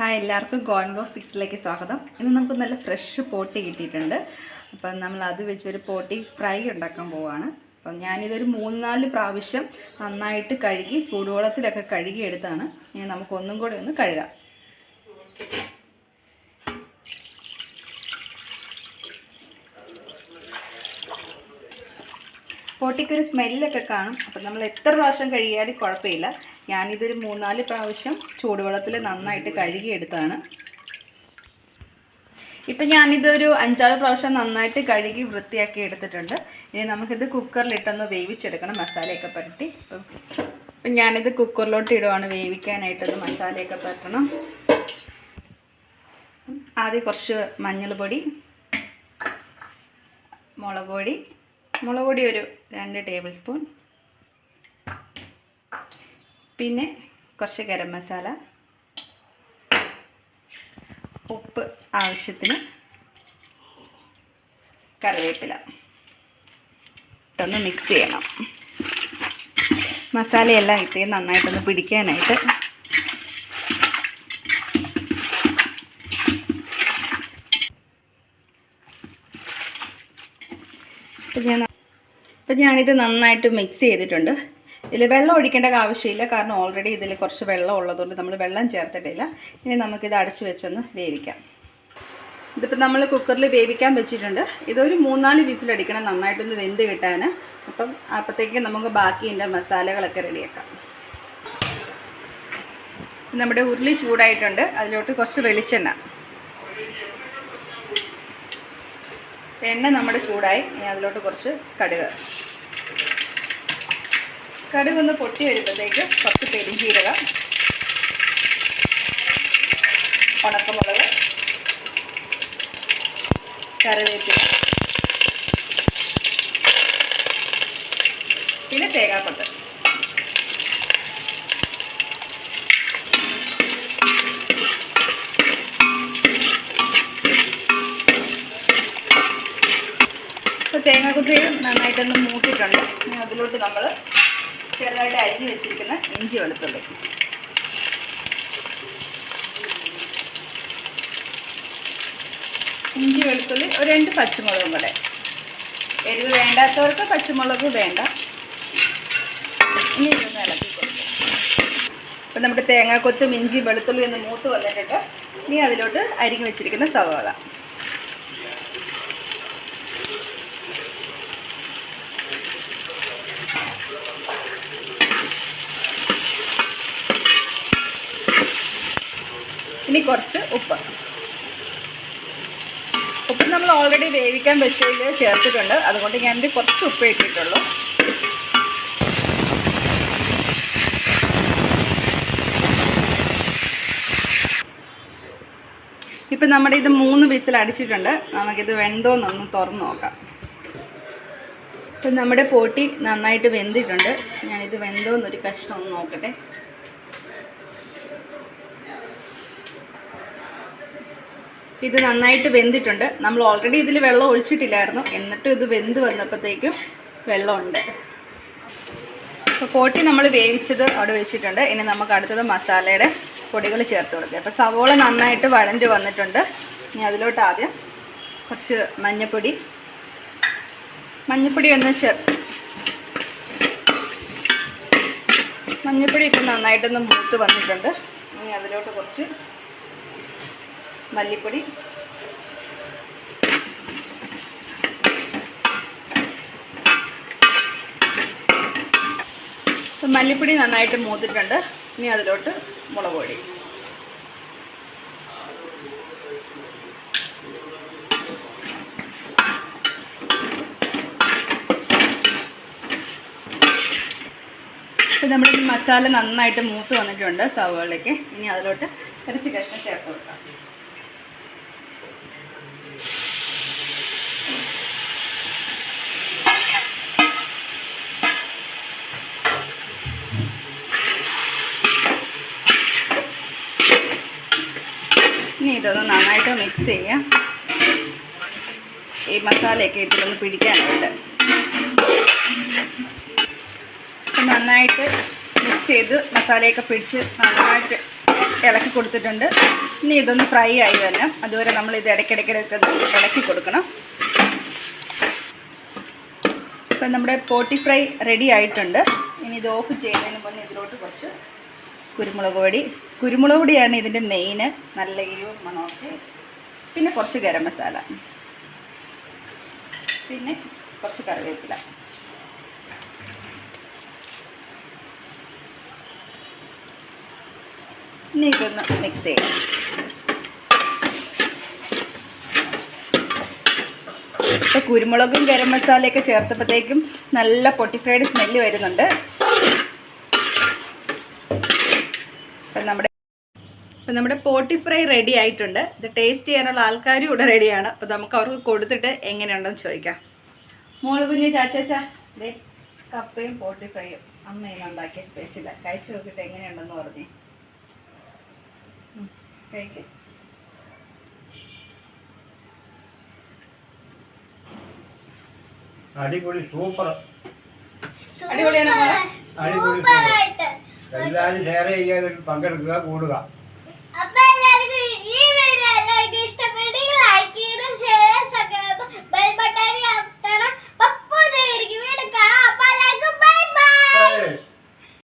Hi എല്ലാവർക്കും ഗോൺബോ സിക്സിലേക്ക് സ്വാഗതം. ഇന്ന് നമുക്ക് നല്ല ഫ്രഷ് പോട്ടി കിട്ടിയിട്ടുണ്ട്. അപ്പം നമ്മൾ അത് വെച്ചൊരു പോട്ടി ഫ്രൈ ഉണ്ടാക്കാൻ പോവുകയാണ് അപ്പം ഞാനിതൊരു മൂന്നാൽ പ്രാവശ്യം നന്നായിട്ട് കഴുകി ചൂടുവെള്ളത്തിലൊക്കെ കഴുകിയെടുത്താണ്. ഇനി നമുക്കൊന്നും കൂടി ഒന്ന് കഴുകാം. പോട്ടിക്കൊരു സ്മെല്ലൊക്കെ കാണും. അപ്പം നമ്മൾ എത്ര പ്രാവശ്യം കഴുകിയാലും കുഴപ്പമില്ല. ഞാനിതൊരു മൂന്നാൽ പ്രാവശ്യം ചൂടുവെള്ളത്തിൽ നന്നായിട്ട് കഴുകിയെടുത്താണ്. ഇപ്പം ഞാനിതൊരു അഞ്ചാറ് പ്രാവശ്യം നന്നായിട്ട് കഴുകി വൃത്തിയാക്കി എടുത്തിട്ടുണ്ട്. ഇനി നമുക്കിത് കുക്കറിലിട്ടൊന്ന് വേവിച്ചെടുക്കണം മസാലയൊക്കെ പുരട്ടി അപ്പം ഞാനിത് കുക്കറിലോട്ട് ഇടുവാണ്. വേവിക്കാനായിട്ടത് മസാലയൊക്കെ പരട്ടണം ആദ്യം കുറച്ച് മഞ്ഞൾ പൊടി മുളക് പൊടി മുളക് പൊടി ഒരു രണ്ട് ടേബിൾ സ്പൂൺ. പിന്നെ കുറച്ച് ഗരം മസാല. ഉപ്പ് ആവശ്യത്തിന്. കറിവേപ്പില. ഇട്ടൊന്ന് മിക്സ് ചെയ്യണം. മസാലയെല്ലാം ഇട്ട് നന്നായിട്ടൊന്ന് പിടിക്കാനായിട്ട്. ഞാൻ ഇപ്പം ഞാനിത് നന്നായിട്ട് മിക്സ് ചെയ്തിട്ടുണ്ട്. ഇതിൽ വെള്ളം ഒഴിക്കേണ്ട ആവശ്യമില്ല. കാരണം ഓൾറെഡി ഇതിൽ കുറച്ച് വെള്ളം ഉള്ളതുകൊണ്ട് നമ്മൾ വെള്ളം ചേർത്തിട്ടില്ല. ഇനി നമുക്കിത് അടച്ചു വെച്ചൊന്ന് വേവിക്കാം. ഇതിപ്പോൾ നമ്മൾ കുക്കറിൽ വേവിക്കാൻ വെച്ചിട്ടുണ്ട്. ഇതൊരു മൂന്നാൽ വിസിലടിക്കണം നന്നായിട്ടൊന്ന് വെന്ത് കിട്ടാൻ അപ്പം അപ്പോഴത്തേക്ക് നമുക്ക് ബാക്കി എന്റെ മസാലകളൊക്കെ റെഡിയാക്കാം. നമ്മുടെ ഉരുളി ചൂടായിട്ടുണ്ട്. അതിലോട്ട് കുറച്ച് വെളിച്ചെണ്ണ. എണ്ണ നമ്മുടെ ചൂടായി. ഇനി അതിലോട്ട് കുറച്ച് കടുക്. കടുക് ഒന്ന് പൊട്ടി വരുമ്പോഴത്തേക്ക് കുറച്ച് പെരിഞ്ചീരകം ഉണക്കമുളക് കറിവേപ്പില പിന്നെ തേങ്ങാക്കൊത്ത് തേങ്ങാക്കുത്തി നന്നായിട്ടൊന്ന് മൂട്ടിട്ടുണ്ട് ഇനി അതിലോട്ട് നമ്മൾ ചെറുതായിട്ട് അരിഞ്ഞ് വെച്ചിരിക്കുന്ന ഇഞ്ചി വെളുത്തുള്ളി. ഇഞ്ചി വെളുത്തുള്ളി ഒരു രണ്ട് പച്ചമുളകും കൂടെ. എരിവ് വേണ്ടാത്തവർക്ക് പച്ചമുളക് വേണ്ട. ഇനി ഇതൊന്ന് ഇളക്കി കൊടുക്കും. അപ്പം നമ്മുടെ തേങ്ങാക്കൊത്തും ഇഞ്ചി വെളുത്തുള്ളി ഒന്ന് മൂത്ത് വന്നിട്ടുണ്ട്. ഇനി അതിലോട്ട് അരിഞ്ഞ് വെച്ചിരിക്കുന്ന സവാള. ഇനി കുറച്ച് ഉപ്പ്. ഉപ്പ് നമ്മൾ ഓൾറെഡി വേവിക്കാൻ വെച്ചതിൽ ചേർത്തിട്ടുണ്ട്. അതുകൊണ്ട് ഞാനിത് കുറച്ച് ഉപ്പ് ഇട്ടിട്ടുള്ളൂ. ഇപ്പം നമ്മുടെ ഇത് മൂന്ന് വിസിൽ അടിച്ചിട്ടുണ്ട്. നമുക്കിത് വെന്തോന്നൊന്ന് തുറന്ന് നോക്കാം. ഇപ്പം നമ്മുടെ പോട്ടി നന്നായിട്ട് വെന്തിട്ടുണ്ട്. ഞാനിത് വെന്തോന്നൊരു കഷ്ണം ഒന്ന് നോക്കട്ടെ. ഇത് നന്നായിട്ട് വെന്തിട്ടുണ്ട്. നമ്മൾ ഓൾറെഡി ഇതിൽ വെള്ളം ഒഴിച്ചിട്ടില്ലായിരുന്നു. എന്നിട്ടും ഇത് വെന്ത് വന്നപ്പോഴത്തേക്കും വെള്ളമുണ്ട്. അപ്പോൾ പോട്ടി നമ്മൾ വേവിച്ചത് അവിടെ വെച്ചിട്ടുണ്ട്. ഇനി നമുക്ക് അടുത്തത് മസാലയുടെ പൊടികൾ ചേർത്ത് കൊടുക്കുക അപ്പോൾ സവോള നന്നായിട്ട് വഴഞ്ഞ് വന്നിട്ടുണ്ട്. ഇനി അതിലോട്ട് ആദ്യം കുറച്ച് മഞ്ഞപ്പൊടി. മഞ്ഞൾപ്പൊടി ഒന്ന് ചേർ മഞ്ഞൾപ്പൊടി ഇപ്പം നന്നായിട്ടൊന്ന് മൂത്ത് വന്നിട്ടുണ്ട്. ഇനി അതിലോട്ട് കുറച്ച് മല്ലിപ്പൊടി. മല്ലിപ്പൊടി നന്നായിട്ട് മൂത്തിട്ടുണ്ട്. ഇനി അതിലോട്ട് മുളക് പൊടി. ഇപ്പം നമ്മുടെ മസാല നന്നായിട്ട് മൂത്ത് വന്നിട്ടുണ്ട് സവാളയ്ക്ക്. ഇനി അതിലോട്ട് ഇറച്ചി കഷ്ണം ചേർത്ത് കൊടുക്കാം. ഇതൊന്ന് നന്നായിട്ട് മിക്സ് ചെയ്യാം. ഈ മസാലയൊക്കെ ഇതിലൊന്ന് പിടിക്കാനായിട്ട്. നന്നായിട്ട് മിക്സ് ചെയ്ത് മസാലയൊക്കെ പിടിച്ച് നന്നായിട്ട് ഇളക്കി കൊടുത്തിട്ടുണ്ട്. ഇനി ഇതൊന്ന് ഫ്രൈ ആയി തന്നെ. അതുവരെ നമ്മൾ ഇത് ഇടയ്ക്കിടയ്ക്കിടയ്ക്ക് ഇളക്കി കൊടുക്കണം. ഇപ്പം നമ്മുടെ പോട്ടി ഫ്രൈ റെഡി ആയിട്ടുണ്ട്. ഇനി ഇത് ഓഫ് ചെയ്യുന്നതിന് മുന്നേ ഇതിലോട്ട് കുറച്ച് കുരുമുളക് പൊടി. കുരുമുളക് പൊടിയാണ് ഇതിന്റെ മെയിന് നല്ല എരിവും മണമൊക്കെ. പിന്നെ കുറച്ച് ഗരം മസാല. പിന്നെ കുറച്ച് കറിവേപ്പില. ഇനി ഇതൊന്ന് മിക്സ് ചെയ്യാം. ഇപ്പോൾ കുരുമുളകും ഗരം മസാലയൊക്കെ ചേർത്തപ്പോഴത്തേക്കും നല്ല പൊട്ടിഫ്രൈഡ് സ്മെല്ല് വരുന്നുണ്ട്. അപ്പം നമ്മുടെ അപ്പം നമ്മുടെ പോട്ടി ഫ്രൈ റെഡി ആയിട്ടുണ്ട്. ഇത് ടേസ്റ്റ് ചെയ്യാനുള്ള ആൾക്കാരും ഇവിടെ റെഡിയാണ്. അപ്പോൾ നമുക്ക് അവർക്ക് കൊടുത്തിട്ട് എങ്ങനെയുണ്ടെന്ന് ചോദിക്കാം. മോൾ കുഞ്ഞ് ചാച്ചാച്ചാ ദേ കപ്പയും പോട്ടി ഫ്രൈയും അമ്മ ഇന്ന് ഉണ്ടാക്കിയ സ്പെഷ്യലാണ് കഴിച്ചു നോക്കിയിട്ട് എങ്ങനെയുണ്ടെന്ന് പറഞ്ഞേ. കഴിക്കും. അടിപൊളി സൂപ്പർ. അടിപൊളിയാണ് അടിപൊളി സൂപ്പർ. എല്ലാരും ഷെയർ ചെയ്യാതെ പങ്കെടുക്കുക കൂടുക. അപ്പൊ എല്ലാവർക്കും ഈ വീഡിയോ എല്ലാവർക്കും ഇഷ്ടപ്പെട്ടെങ്കിൽ ലൈക്ക് ചെയ്യണം ഷെയർ ബൈ ബൈ